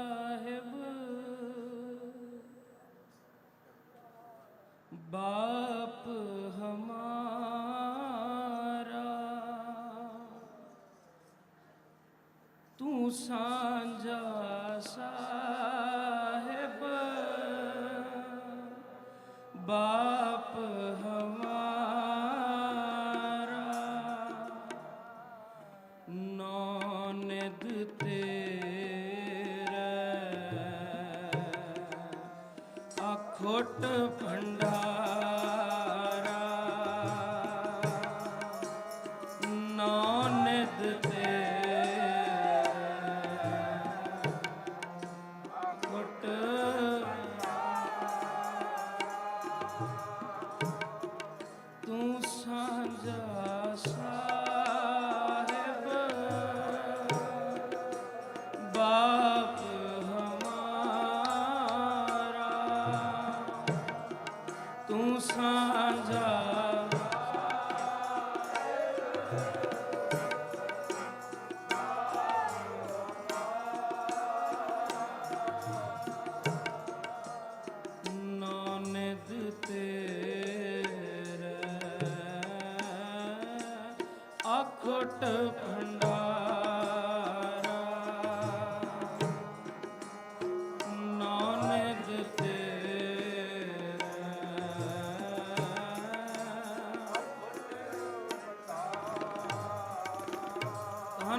ਸਾਹਿਬ। ਬਾਪ ਹਮਾਰਾ ਤੂੰ ਸਾਂਝਾ ਸਾਹਿਬ। ਬਾਪ ਖੋਟ ਭੰਡਾਰਾ।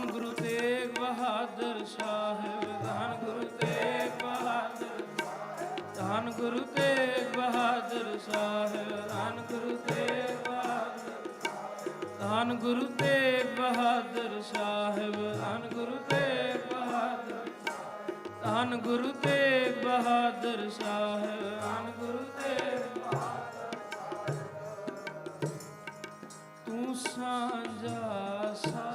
ਧੰਨ ਗੁਰੂ ਤੇਗ ਬਹਾਦਰ ਸਾਹਿਬ, ਧੰਨ ਗੁਰੂ ਤੇਗ ਬਹਾਦਰ, ਧੰਨ ਗੁਰੂ ਤੇਗ ਬਹਾਦਰ ਸਾਹਿਬ, ਧੰਨ ਗੁਰੂ ਤੇਗ ਬਹਾਦਰ, ਧੰਨ ਗੁਰੂ ਤੇਗ ਬਹਾਦਰ ਸਾਹਿਬ, ਧੰਨ ਗੁਰੂ ਤੇਗ ਬਹਾਦਰ, ਧੰਨ ਗੁਰੂ ਤੇਗ ਬਹਾਦਰ ਸਾਹਿਬ, ਧੰਨ ਗੁਰੂ ਤੇਗ ਤੂੰ ਸਾਂਝਾ ਸਾਹਿਬ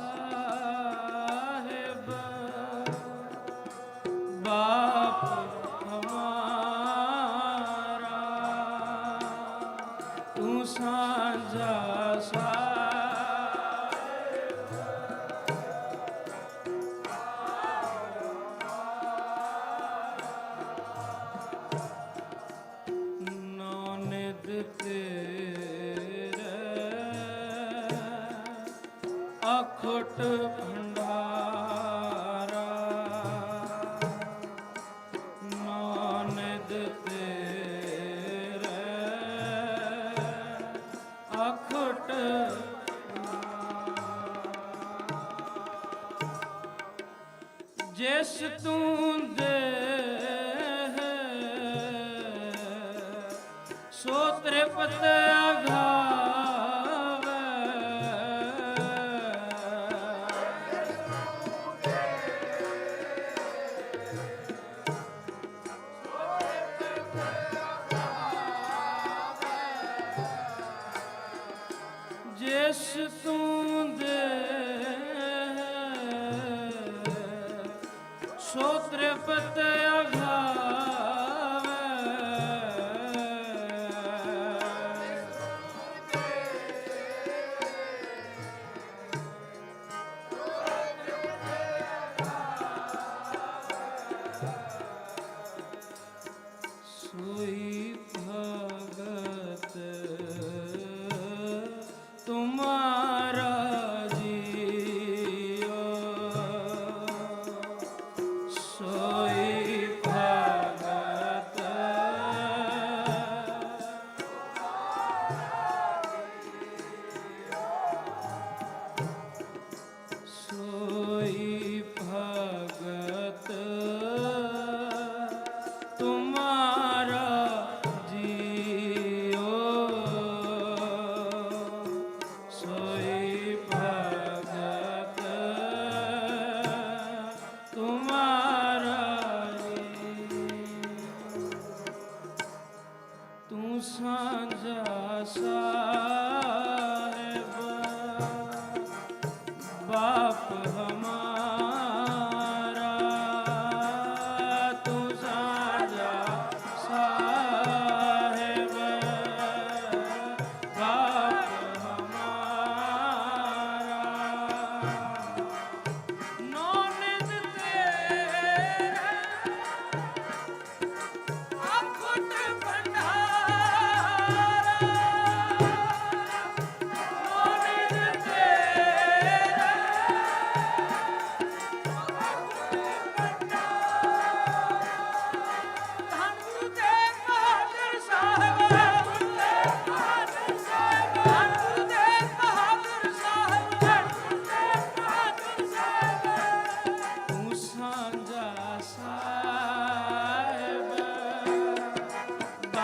ਜਿਸ ਤੂੰ ਜਿਸ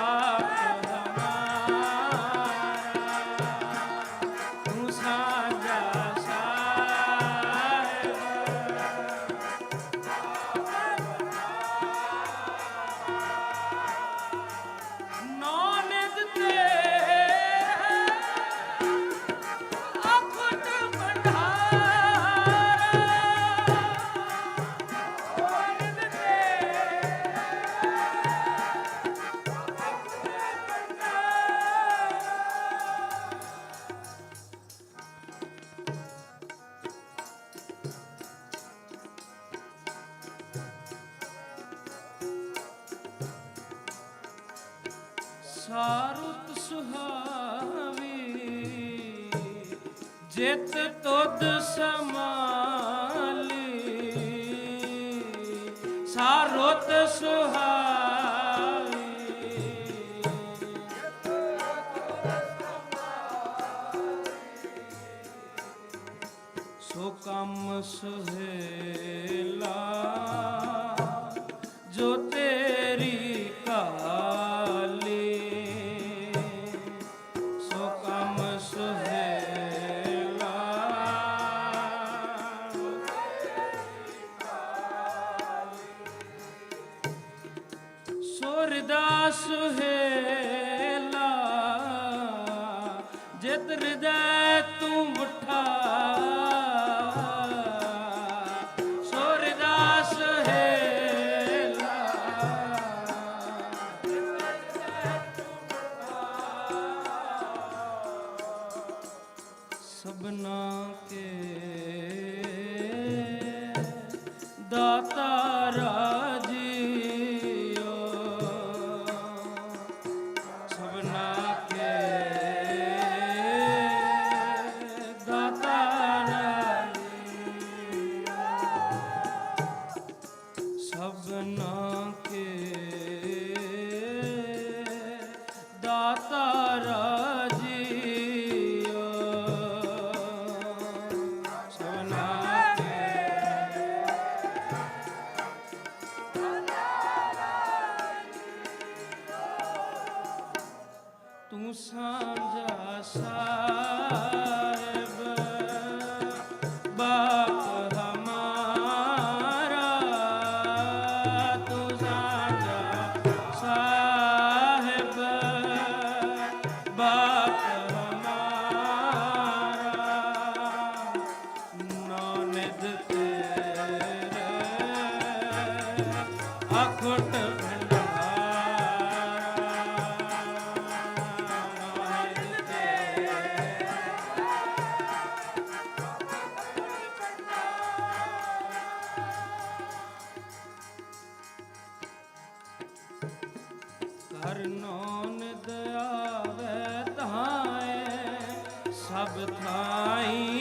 Bye. ਬਰਸਾ ਰੁੱਤ ਸੁਹਾਵੀ ਜਿਤ ਤੁਧ ਸਮਾਲੀ। ਸਾ ਰੁੱਤ ਸੁਹਾਵੀ ਸੁਹੇਲਾ ਜੋ ਤੇ above. নাই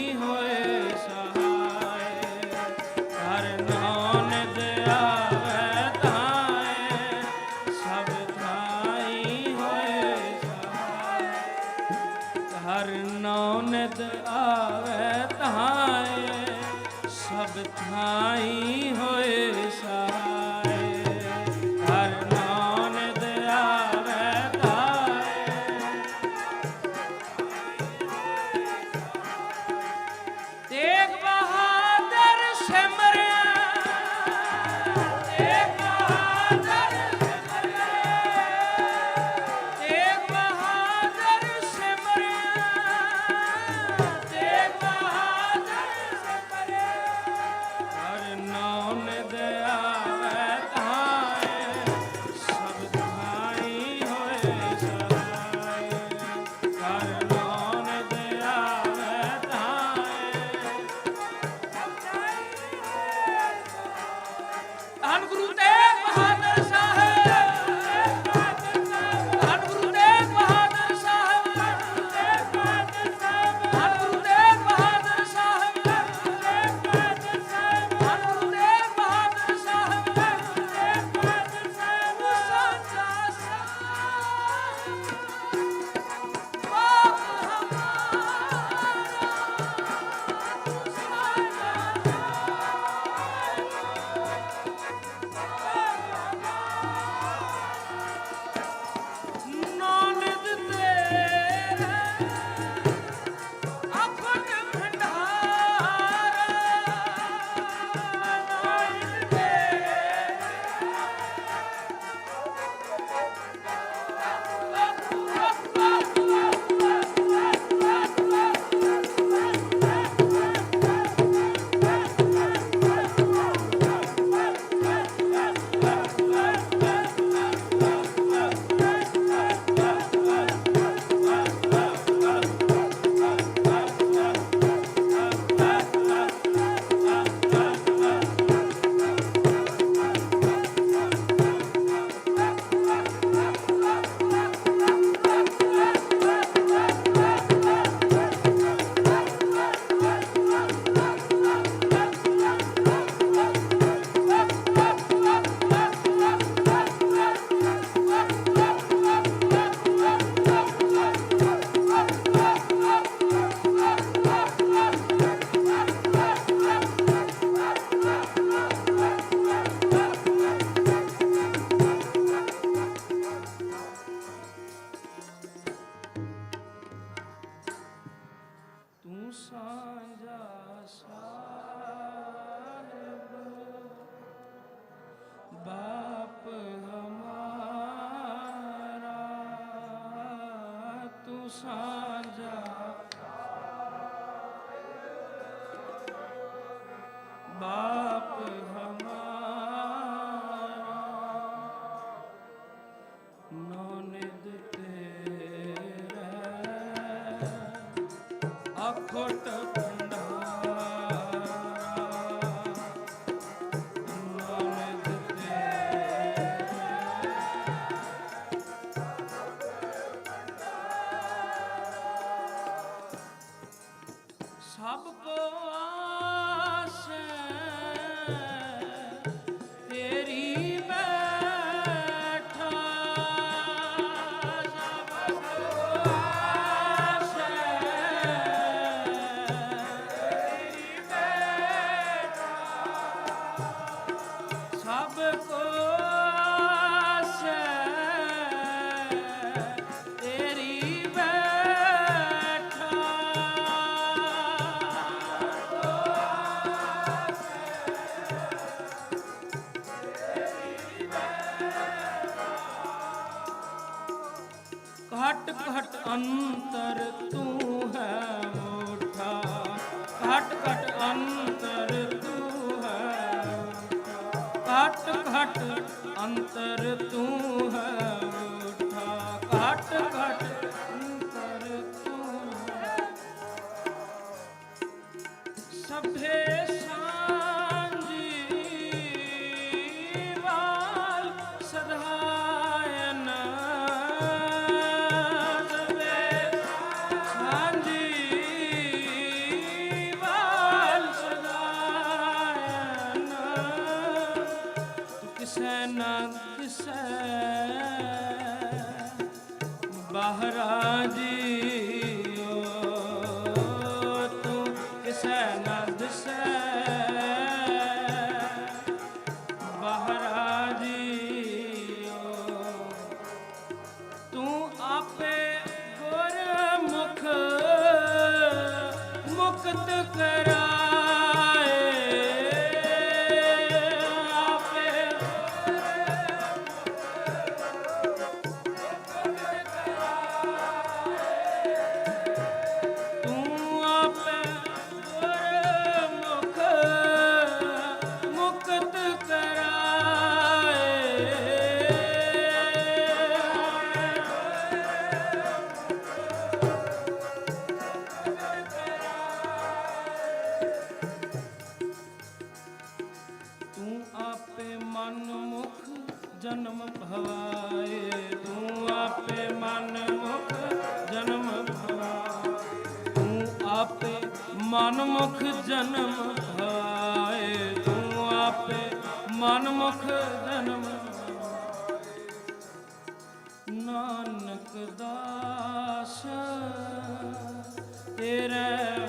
corta ਅੰਤਰ ਤੂੰ ਹੈ ਮੋਠਾ। ਘਟ ਘਟ ਅੰਤਰ ਤੂੰ ਹੈ ਘਟ ਘਟ ਅੰਤਰ ਤੂੰ ਜਨਮ ਭਵਾਏ, ਤੂੰ ਆਪੇ ਮਨ ਮੁਖ ਜਨਮ ਭਵਾਏ। ਤੂੰ ਆਪੇ ਮਨ ਮੁਖ ਜਨਮ ਭਵਾਏ, ਤੂੰ ਆਪੇ ਮਨ ਮੁਖ ਜਨਮ ਨਾਨਕ ਦਾਸ, ਤੇਰੇ